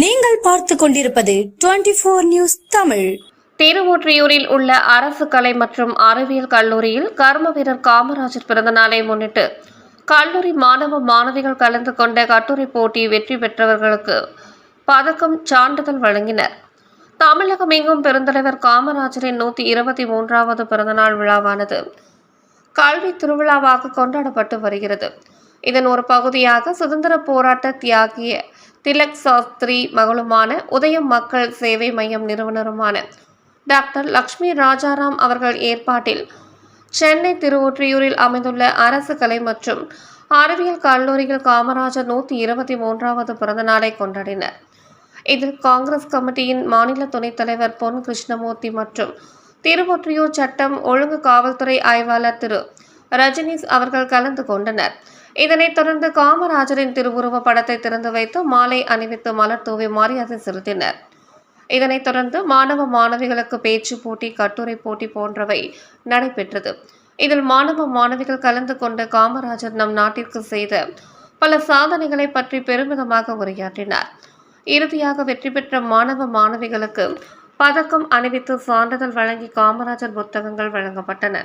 நீங்கள் பார்த்து கொண்டிருப்பது டுவெண்டி போர் நியூஸ் தமிழ். திருவொற்றியூரில் உள்ள அரசு கலை மற்றும் அறிவியல் கல்லூரியில் கர்ம வீரர் காமராஜர் பிறந்தநாளை முன்னிட்டு கல்லூரி மாணவ மாணவிகள் கலந்து கொண்ட கட்டுரை போட்டி வெற்றி பெற்றவர்களுக்கு பதக்கம் சான்றிதழ் வழங்கினர். தமிழகம் எங்கும் பெருந்தலைவர் காமராஜரின் நூற்றி இருபத்தி மூன்றாவது பிறந்தநாள் விழாவானது கல்வி திருவிழாவாக கொண்டாடப்பட்டு வருகிறது. இதன் ஒரு பகுதியாக சுதந்திர போராட்ட தியாகிய திலக் சாஸ்திரி மகளுமான உதயம் மக்கள் சேவை மையம் நிறுவனருமான டாக்டர் லக்ஷ்மி ராஜாராம் அவர்கள் ஏற்பாட்டில் சென்னை திருவொற்றியூரில் அமைந்துள்ள அரசு கலை மற்றும் அறிவியல் கல்லூரியில் காமராஜர் நூற்றி இருபத்தி மூன்றாவது பிறந்த நாளை கொண்டாடினர். இதில் காங்கிரஸ் கமிட்டியின் மாநில துணைத் தலைவர் பொன் கிருஷ்ணமூர்த்தி மற்றும் திருவொற்றியூர் சட்டம் ஒழுங்கு காவல்துறை ஆய்வாளர் திரு ரஜினிஸ் அவர்கள் கலந்து கொண்டனர். இதனைத் தொடர்ந்து காமராஜரின் திருவுருவ படத்தை திறந்து வைத்து மாலை அணிவித்து மலர் தூவி மரியாதை செலுத்தினர். இதனைத் தொடர்ந்து மாணவ மாணவிகளுக்கு பேச்சு போட்டி கட்டுரை போட்டி போன்றவை நடைபெற்றது. இதில் மாணவ மாணவிகள் கலந்து கொண்டு காமராஜர் நம் நாட்டிற்கு செய்த பல சாதனைகளை பற்றி பெருமிதமாக உரையாற்றினார். இறுதியாக வெற்றி பெற்ற மாணவ மாணவிகளுக்கு பதக்கம் அணிவித்து சான்றிதழ் வழங்கி காமராஜர் புத்தகங்கள் வழங்கப்பட்டன.